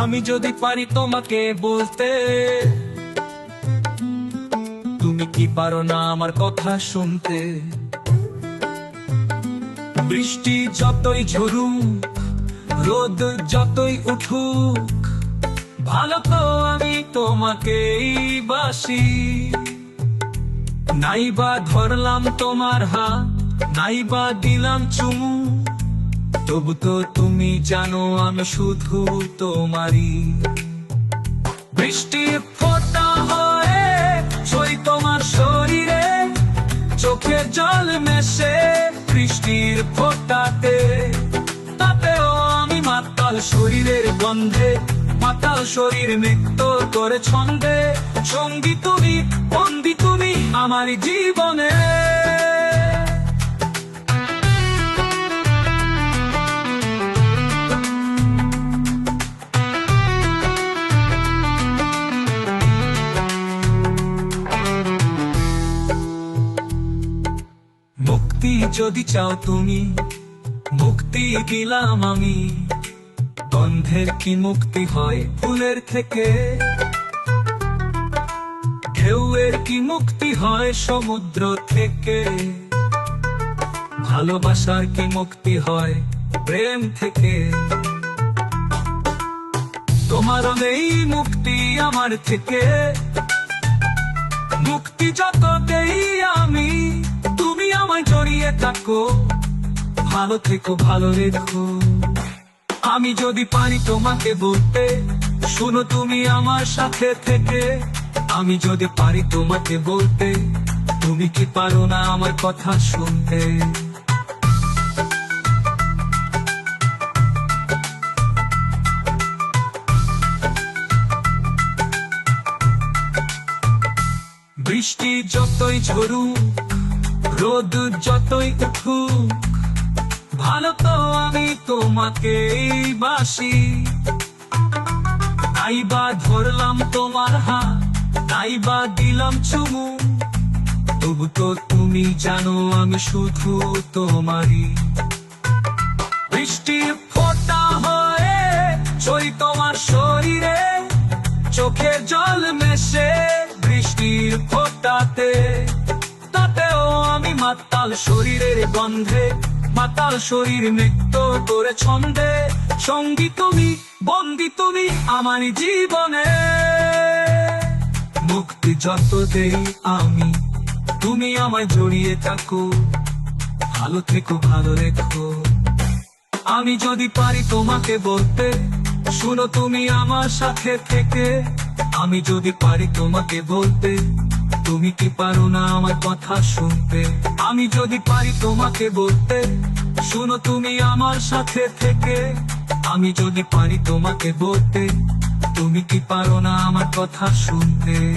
আমি যদি পারি তোমাকে বলতে, তুমি কি পারো না আমার কথা শুনতে? বৃষ্টি যতই ঝরুক, রোদ যতই উঠুক, ভালো তো আমি তোমাকেই বাসি। নাইবা ধরলাম তোমার হাত, নাইবা দিলাম চুমু তবু তো তুমি জানো আমি শুধু তোমারই। বৃষ্টি ফোটা হয়ে সই তোমার শরীরে, চোখে জল মেশে বৃষ্টির ফোটাতে। তাতেও আমি মাতাল শরীরের গন্ধে, মাতাল শরীর নৃত্য করে ছন্দে। সঙ্গী তুমি বন্দি তুমি আমার জীবনে। যদি চাও তুমি, মুক্তি দিলাম আমি। গন্ধের কি মুক্তি হয় ফুলের থেকে? ঢেউয়ের কি মুক্তি হয় সমুদ্র থেকে? ভালোবাসার কি মুক্তি হয় প্রেম থেকে? তোমারও নেই মুক্তি আমার থেকে। মুক্তি যত থাকো ভালো থেকো, ভালো রেখো আমি যদি পারি তোমাকে বলতে, শুনো তুমি আমার সাথে থেকে। আমি যদি পারি তোমাকে বলতে, তুমি কি পারো না আমার কথা শুনতে? বৃষ্টি যতই ঝরুক রোদ যতই উঠুক, ভালো তো আমি তোমাকে বাসি। নাইবা ধরলাম তোমার হাত, নাইবা দিলাম চুমু। তবু তো তুমি জানো আমি শুধু তোমারই। বৃষ্টি ফোটা হয়ে চই তোমার শরীরে চোখে জল মেশে বৃষ্টির ফোটাতে। মাতাল শরীরের গন্ধে, মাতাল শরীর নৃত্য করে ছন্দে। সঙ্গী তুমি, বন্দি তুমি আমার জীবনে। মুক্তি যত দেই আমি, তুমি আমায় জড়িয়ে থাকো। ভালো থেকো, ভালো রেখো। আমি যদি পারি তোমাকে বলতে, শুনো তুমি আমার সাথে থেকে। আমি যদি পারি তোমাকে বলতে তুমি কি পারো না আমার কথা শুনতে? আমি যদি পারি তোমাকে বলতে, শোনো তুমি আমার সাথে থেকে। আমি যদি পারি তোমাকে বলতে, তুমি কি পারো না আমার কথা শুনতে?